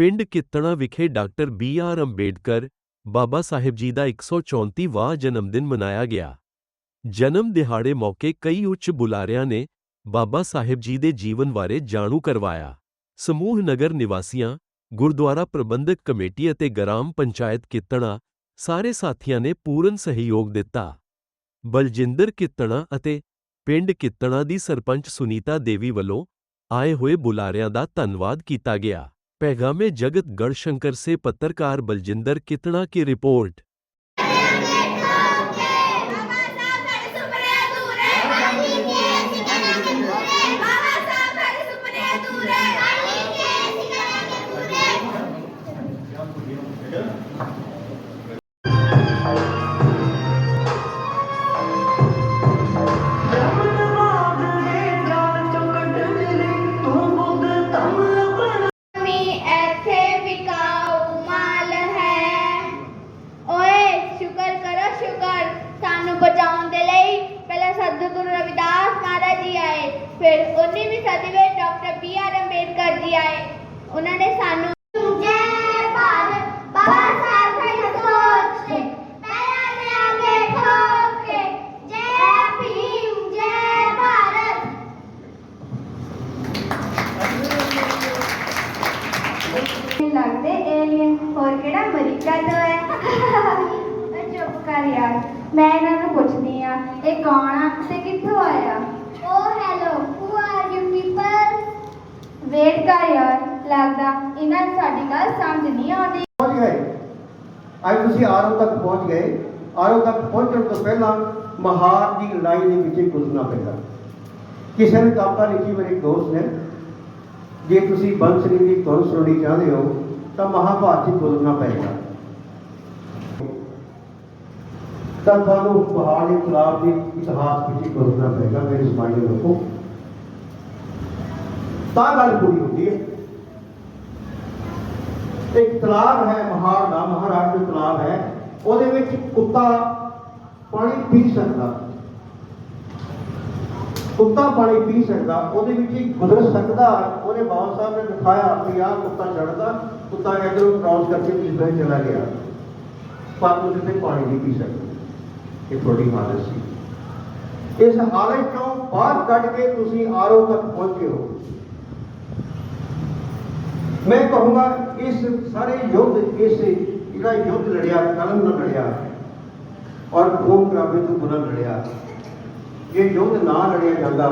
ਪਿੰਡ ਕਿੱਤਣਾ ਵਿਖੇ doctor B R Ambedkar Baba Sahib ji ਦਾ 134ਵਾਂ ਜਨਮਦਿਨ ਮਨਾਇਆ ਗਿਆ। ਜਨਮ ਦਿਹਾੜੇ ਮੌਕੇ ਕਈ ਉੱਚ ਬੁਲਾਰਿਆਂ ਨੇ ਬਾਬਾ ਸਾਹਿਬ ਜੀ ਦੇ ਜੀਵਨ ਬਾਰੇ ਜਾਣੂ ਕਰਵਾਇਆ। ਸਮੂਹ ਨਗਰ ਨਿਵਾਸੀਆਂ, ਗੁਰਦੁਆਰਾ ਪ੍ਰਬੰਧਕ ਕਮੇਟੀ ਅਤੇ ਗ੍ਰਾਮ ਪੰਚਾਇਤ ਕਿੱਤਣਾ ਸਾਰੇ ਸਾਥੀਆਂ ਨੇ ਪੂਰਨ ਸਹਿਯੋਗ ਦਿੱਤਾ। ਬਲਜਿੰਦਰ ਕਿੱਤਣਾ ਅਤੇ ਪਿੰਡ ਕਿੱਤਣਾ ਦੀ ਸਰਪੰਚ ਸੁਨੀਤਾ ਦੇਵੀ ਵੱਲੋਂ ਆਏ ਹੋਏ ਬੁਲਾਰਿਆਂ ਦਾ ਧੰਨਵਾਦ ਕੀਤਾ ਗਿਆ। ਪੈਗਾਮੇ ਜਗਤ ਗੜਸ਼ੰਕਰ ਸੇ ਪੱਤਰਕਾਰ ਬਲਜਿੰਦਰ ਕਿੱਤਣਾ ਕੀ ਰਿਪੋਰਟ ਫਿਰ 19ਵੀਂ ਸਦੀ ਵਿੱਚ doctor B R Ambedkar ji ਆਏ। ਉਹਨਾਂ ਨੇ ਸਾਨੂੰ ਲੱਗਦੇ ਏਲੀਅਨ ਹੋਰ ਕਿਹੜਾ ਅਮਰੀਕਾ ਤੋਂ ਹੈ? ਮੈਂ ਚੁੱਪ ਕਰ ਯਾਰ ਮੈਂ ਇਹਨਾਂ ਨੂੰ ਪੁੱਛਦੀ ਆ ਇਹ ਕੌਣ ਆ ਤੇ ਕਿੱਥੋਂ ਆਇਆ ਓ hello who are you people wait ਕਰ ਯਾਰ ਲੱਗਦਾ ਇਹਨਾਂ ਨੂੰ ਸਾਡੀ ਗੱਲ ਸਮਝ ਨਹੀਂ ਆਉਂਦੀ ਪਹੁੰਚ ਗਏ ਅੱਜ ਤੁਸੀਂ ਆਰੋ ਤੱਕ ਪਹੁੰਚ ਗਏ ਆਰੋ ਤੱਕ ਪਹੁੰਚਣ ਤੋਂ ਪਹਿਲਾਂ ਮਹਾਰ ਦੀ ਲੜਾਈ ਦੇ ਵਿੱਚ ਗੁਜ਼ਰਨਾ ਪੈਂਦਾ ਕਿਸੇ ਨੇ ਕਵਿਤਾ ਲਿਖੀ ਮੇਰੇ ਇੱਕ ਦੋਸਤ ਨੇ ਜੇ ਤੁਸੀਂ ਬੰਸਰੀ ਦੀ ਧੁਨ ਸੁਣਨੀ ਚਾਹੁੰਦੇ ਹੋ ਤਾਂ ਮਹਾਭਾਰਤ 'ਚ ਗੁਜ਼ਰਨਾ ਪਏਗਾ ਤਾਂ ਤੁਹਾਨੂੰ ਪਹਾੜ ਦੇ ਦੇ ਇਤਿਹਾਸ ਵਿੱਚ ਹੀ ਗੁਜ਼ਰਨਾ ਪਏਗਾ, ਮੇਰੇ ਸਮਾਜ ਦੇ ਲੋਕੋ ਤਾਂ ਗੱਲ ਪੂਰੀ ਹੁੰਦੀ ਹੈ। ਇੱਕ ਤਲਾਬ ਹੈ ਮਹਾਰ ਦਾ, ਮਹਾਰਾਜ ਦਾ ਤਲਾਬ ਹੈ। ਉਹਦੇ ਵਿੱਚ ਕੁੱਤਾ ਪਾਣੀ ਪੀ ਸਕਦਾ। ਕੁੱਤਾ ਪਾਣੀ ਪੀ ਸਕਦਾ, ਉਹਦੇ ਵਿੱਚ ਹੀ ਗੁਜ਼ਰ ਸਕਦਾ। ਉਹਨੇ ਬਾਬਾ ਸਾਹਿਬ ਨੇ ਦਿਖਾਇਆ ਕਿ ਆਹ ਕੁੱਤਾ ਚੜਦਾ ਕੁੱਤਾ ਇਧਰੋਂ ਕ੍ਰਾਸ ਕਰਕੇ ਪਿਛਲੇ ਚਲਾ ਗਿਆ। ਪਰ ਉਹਦੇ ਤੇ ਪਾਣੀ ਨਹੀਂ ਪੀ ਸਕਦਾ। ਇਹ ਤੁਹਾਡੀ ਹਾਲਤ ਸੀ ਇਸ ਹਾਲਤ ਚੋਂ ਬਾਹਰ ਕੱਢ ਕੇ ਤੁਸੀਂ ਆਰੋ ਤੱਕ ਪਹੁੰਚੇ ਹੋ। ਮੈਂ ਕਹੂੰਗਾ, ਇਸ ਸਾਰੇ ਯੁੱਧ, ਇਸ ਜਿਹੜਾ ਯੁੱਧ ਲੜਿਆ ਕਲਮ ਨਾਲ ਲੜਿਆ, ਔਰ ਖੂਨ ਕਰਾਵੇ ਤੋਂ ਬੁਰਾ ਲੜਿਆ ਇਹ ਯੁੱਧ ਨਾ ਲੜਿਆ ਜਾਂਦਾ,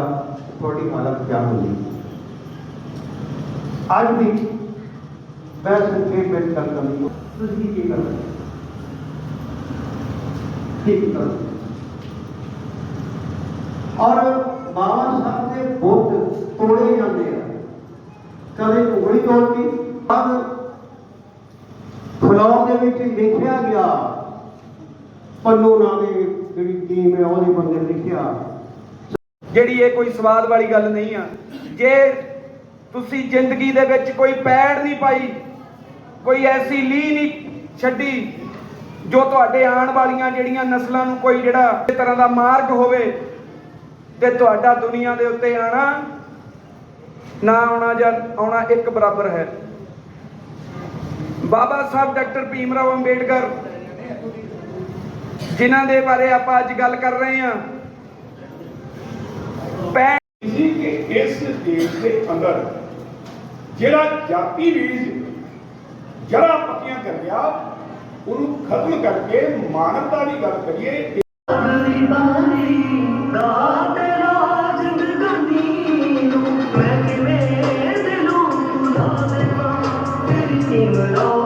ਤੁਹਾਡੀ ਹਾਲਤ ਕੀ ਹੁੰਦੀ? ਅੱਜ ਵੀ ਮੈਂ ਸੰਖੇਪ ਵਿੱਚ ਗੱਲ ਕਰਨੀ ਤੁਸੀਂ ਕੀ ਕਰਦੇ ਕੀ ਕਰਦੇ ਔਰ ਬਾਬਾ ਸਾਹਿਬ ਦੇ ਬੁੱਤ ਤੋੜੇ ਜਾਂਦੇ ਆ। ਕਦੇ ਉਂਗਲੀ ਤੋੜਦੀ ਅਬ ਫਲੋਰ ਦੇ ਵਿੱਚ ਲਿਖਿਆ ਗਿਆ, ਪੰਨੂ ਨਾਂ ਦੇ ਜਿਹੜੀ ਟੀਮ ਹੈ, ਉਹਦੇ ਬੰਦੇ ਲਿਖਿਆ। ਜਿਹੜੀ ਇਹ ਕੋਈ ਸਵਾਦ ਵਾਲੀ ਗੱਲ ਨਹੀਂ ਆ, ਜੇ ਤੁਸੀਂ ਜ਼ਿੰਦਗੀ ਦੇ ਵਿੱਚ ਕੋਈ ਪੈੜ ਨਹੀਂ ਪਾਈ, ਕੋਈ ਐਸੀ ਲੀ ਨਹੀਂ ਛੱਡੀ ਜੋ ਤੁਹਾਡੇ ਆਉਣ ਵਾਲੀਆਂ ਜਿਹੜੀਆਂ ਨਸਲਾਂ ਨੂੰ ਕੋਈ ਜਿਹੜਾ ਇਸ ਤਰ੍ਹਾਂ ਦਾ ਮਾਰਗ ਹੋਵੇ ਤੇ ਤੁਹਾਡਾ ਦੁਨੀਆ ਦੇ ਉੱਤੇ ਆਣਾ ਨਾ ਆਉਣਾ ਜਾਂ ਆਉਣਾ ਇੱਕ ਬਰਾਬਰ ਹੈ। ਬਾਬਾ ਸਾਹਿਬ ਡਾਕਟਰ ਭੀਮ ਰਾਓ ਅੰਬੇਡਕਰ ਜਿਨ੍ਹਾਂ ਦੇ ਬਾਰੇ ਆਪਾਂ ਅੱਜ ਗੱਲ ਕਰ ਰਹੇ ਹਾਂ ਪੈ ਕਿ ਇਸ ਦੇਸ਼ ਦੇ ਅੰਦਰ ਜਿਹੜਾ ਜਾਤੀ ਬੀਜ ਜੜਾ ਪੱਕੀਆਂ ਕਰ ਗਿਆ ਉਹਨੂੰ ਖਤਮ ਕਰਕੇ ਮਾਨਵਤਾ ਦੀ ਗੱਲ ਕਰੀਏ ਗਰੀਬਾਨੀ ਦਾ ਤੇਰਾ ਜ਼ਿੰਦਗੀ ਨੂੰ ਮੈਂ ਕਿਵੇਂ ਦਿਲੋਂ ਲਾ ਦੇਵਾਂ ਤੇਰੀ ਸਿਮਰਨ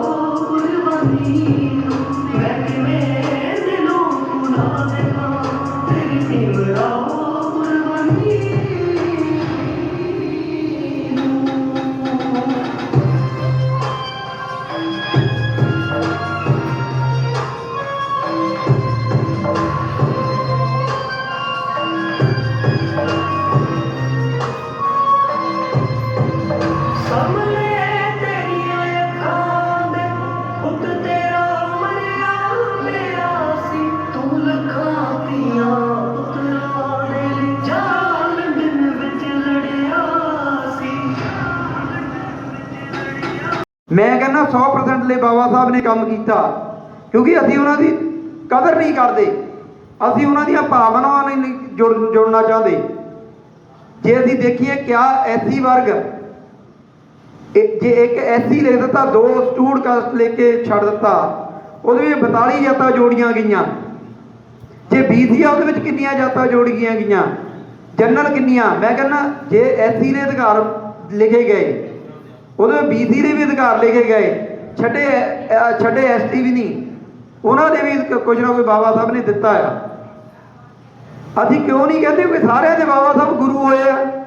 ਮੈਂ ਕਹਿੰਦਾ 100% ਲਈ ਬਾਬਾ ਸਾਹਿਬ ਨੇ ਕੰਮ ਕੀਤਾ। ਕਿਉਂਕਿ ਅਸੀਂ ਉਹਨਾਂ ਦੀ ਕਦਰ ਨਹੀਂ ਕਰਦੇ। ਅਸੀਂ ਉਹਨਾਂ ਦੀਆਂ ਭਾਵਨਾਵਾਂ ਨਾਲ ਨਹੀਂ ਜੁੜ, ਜੁੜਨਾ ਚਾਹੁੰਦੇ। ਜੇ ਅਸੀਂ ਦੇਖੀਏ ਕਿਆ ਐਸੀ ਵਰਗ ਜੇ ਇੱਕ ਐਸੀ ਲਿਖ ਦਿੱਤਾ, ਦੋ ਸਟੂਡ ਕਾਸਟ ਲੈ ਕੇ ਛੱਡ ਦਿੱਤਾ, ਉਹਦੇ ਵਿੱਚ 42 ਜਾਤਾਂ ਜੋੜੀਆਂ ਗਈਆਂ। ਜੇ ਬੀਸੀ ਆ ਉਹਦੇ ਵਿੱਚ ਕਿੰਨੀਆਂ ਜਾਤਾਂ ਜੋੜੀਆਂ ਗਈਆਂ ਜਨਰਲ ਕਿੰਨੀਆਂ? ਮੈਂ ਕਹਿੰਦਾ ਜੇ ਐਸੀ ਦੇ ਅਧਿਕਾਰ ਲਿਖੇ ਗਏ ਉਹਦੇ ਵਿੱਚ ਬੀਸੀ ਦੇ ਵੀ ਅਧਿਕਾਰ ਲੈ ਕੇ ਗਏ, ਛੱਡੇ, ਅਹ, ਛੱਡੇ ਐਸਟੀ ਵੀ ਨਹੀਂ। ਉਹਨਾਂ ਦੇ ਵੀ ਕ- ਕੁਝ ਨਾ ਕੋਈ ਬਾਬਾ ਸਾਹਿਬ ਨੇ ਦਿੱਤਾ ਆ। ਅਸੀਂ ਕਿਉਂ ਨਹੀਂ ਕਹਿੰਦੇ ਕਿ ਸਾਰਿਆਂ ਦੇ ਬਾਬਾ ਸਾਹਿਬ ਗੁਰੂ ਹੋਏ ਆ?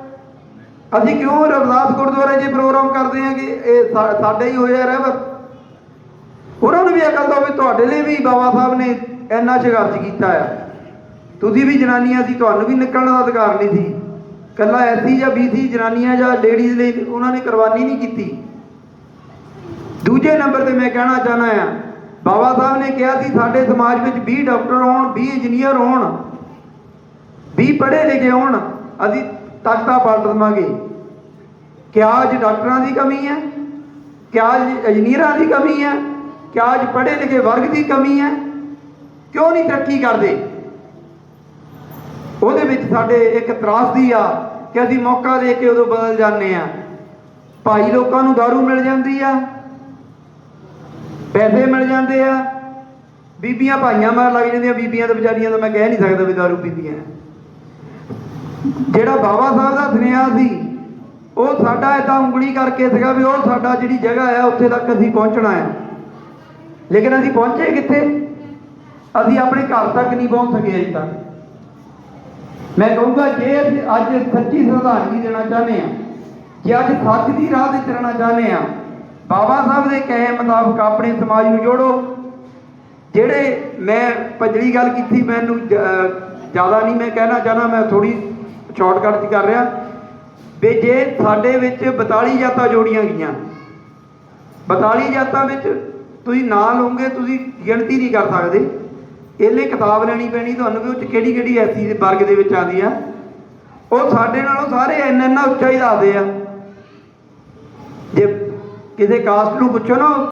ਅਸੀਂ ਕਿਉਂ ਰਵਿਦਾਸ ਗੁਰਦੁਆਰੇ 'ਚ ਪ੍ਰੋਗਰਾਮ ਕਰਦੇ ਆ ਕਿ ਇਹ ਸਾਡੇ ਹੀ ਹੋਏ ਆ ਰਹਿਬਤ ਉਹਨਾਂ ਨੂੰ ਵੀ ਅਕਲ ਦਾ ਵੀ ਤੁਹਾਡੇ ਲਈ ਵੀ ਬਾਬਾ ਸਾਹਿਬ ਨੇ ਇੰਨਾ ਸੰਘਰਸ਼ ਕੀਤਾ ਆ। ਤੁਸੀਂ ਵੀ ਜਨਾਨੀਆਂ ਸੀ, ਤੁਹਾਨੂੰ ਵੀ ਨਿਕਲਣ ਦਾ ਅਧਿਕਾਰ ਨਹੀਂ ਸੀ। ਕੱਲਾ ਐਸੀ ਜਾਂ ਬੀਸੀ ਜਨਾਨੀਆਂ ਜਾਂ ਲੇਡੀਜ਼ ਲਈ ਉਹਨਾਂ ਨੇ ਕੁਰਬਾਨੀ ਨਹੀਂ ਕੀਤੀ। ਦੂਜੇ ਨੰਬਰ ਤੇ ਮੈਂ ਕਹਿਣਾ ਚਾਹਨਾ ਆ ਬਾਬਾ ਸਾਹਿਬ ਨੇ ਕਿਹਾ ਸੀ, ਸਾਡੇ ਸਮਾਜ ਵਿੱਚ 20 ਡਾਕਟਰ ਹੋਣ 20 ਇੰਜੀਨੀਅਰ ਹੋਣ 20 ਪੜ੍ਹੇ ਲਿਖੇ ਹੋਣ, ਅਸੀਂ ਤਖਤਾ ਪਲਟ ਦੇਵਾਂਗੇ। ਕਿਆ ਅੱਜ ਡਾਕਟਰਾਂ ਦੀ ਕਮੀ ਹੈ ਕਿਆ ਅੱਜ ਇੰਜੀਨੀਅਰਾਂ ਦੀ ਕਮੀ ਹੈ ਕਿਆ ਅੱਜ ਪੜ੍ਹੇ ਲਿਖੇ ਵਰਗ ਦੀ ਕਮੀ ਹੈ, ਕਿਉਂ ਨਹੀਂ ਤਰੱਕੀ ਕਰਦੇ? ਉਹਦੇ ਵਿੱਚ ਸਾਡੇ ਇੱਕ ਤਰਾਸਦੀ ਆ ਕਿ ਅਸੀਂ ਮੌਕਾ ਦੇ ਕੇ ਉਦੋਂ ਬਦਲ ਜਾਂਦੇ ਆ ਭਾਈ ਲੋਕਾਂ ਨੂੰ दारू ਮਿਲ ਜਾਂਦੀ ਆ ਪੈਸੇ ਮਿਲ ਜਾਂਦੇ ਆ ਬੀਬੀਆਂ ਭਾਈਆਂ ਮਾਰ ਲੱਗ ਜਾਂਦੀਆਂ ਬੀਬੀਆਂ ਤਾਂ ਵਿਚਾਰੀਆਂ ਤਾਂ ਮੈਂ ਕਹਿ ਨਹੀਂ ਸਕਦਾ ਵੀ दारू ਪੀਂਦੀਆਂ ਜਿਹੜਾ ਬਾਬਾ ਸਾਹਿਬ ਦਾ ਸੁਨੇਹਾ ਸੀ ਉਹ ਸਾਡਾ ਏਦਾਂ ਉਂਗਲੀ ਕਰਕੇ ਸੀਗਾ ਵੀ ਉਹ ਸਾਡਾ ਜਿਹੜੀ ਜਗ੍ਹਾ ਆ ਉੱਥੇ ਤੱਕ ਅਸੀਂ ਪਹੁੰਚਣਾ ਆ ਲੇਕਿਨ ਅਸੀਂ ਪਹੁੰਚੇ ਕਿੱਥੇ ਅਸੀਂ ਆਪਣੇ ਘਰ ਤੱਕ ਨਹੀਂ ਪਹੁੰਚ ਸਕੇ ਅਜੇ ਤੱਕ ਮੈਂ ਕਹੂੰਗਾ ਜੇ ਅਸੀਂ ਅੱਜ ਸੱਚੀ ਸ਼ਰਧਾਂਜਲੀ ਦੇਣਾ ਚਾਹੁੰਦੇ ਆ ਜੇ ਅੱਜ ਸੱਚ ਦੀ ਰਾਹ ਤੇ ਚੱਲਣਾ ਚਾਹੁੰਦੇ ਆ ਬਾਬਾ ਸਾਹਿਬ ਦੇ ਕਹੇ ਮੁਤਾਬਕ ਆਪਣੇ ਸਮਾਜ ਨੂੰ ਜੋੜੋ। ਜਿਹੜੇ ਮੈਂ ਪੰਜੜੀ ਗੱਲ ਕੀਤੀ, ਮੈਨੂੰ ਜ਼ਿਆਦਾ ਨਹੀਂ ਮੈਂ ਕਹਿਣਾ ਚਾਹਨਾ ਮੈਂ ਥੋੜੀ ਸ਼ਾਰਟਕਟ ਚ ਕਰ ਰਿਹਾ। ਵੀ ਜੇ ਸਾਡੇ ਵਿੱਚ 42 ਜਾਤਾਂ ਜੋੜੀਆਂ ਗਈਆਂ 42 ਜਾਤਾਂ ਵਿੱਚ ਤੁਸੀਂ ਨਾਂ ਲਓਗੇ, ਤੁਸੀਂ ਗਿਣਤੀ ਨਹੀਂ ਕਰ ਸਕਦੇ। ਇਹਲੇ ਕਿਤਾਬ ਲੈਣੀ ਪੈਣੀ ਤੁਹਾਨੂੰ ਵੀ ਉਹ ਚ ਕਿਹੜੀ ਕਿਹੜੀ ਐਸੀ ਦੇ ਵਰਗ ਦੇ ਵਿੱਚ ਆਉਂਦੀ ਆ। ਉਹ ਸਾਡੇ ਨਾਲੋਂ ਸਾਰੇ ਇੰਨਾ ਇੰਨਾ ਉੱਚਾ ਹੀ ਦੱਸਦੇ ਆ। ਜੇ ਕਿਸੇ ਕਾਸਟ ਨੂੰ ਪੁੱਛੋ ਨਾ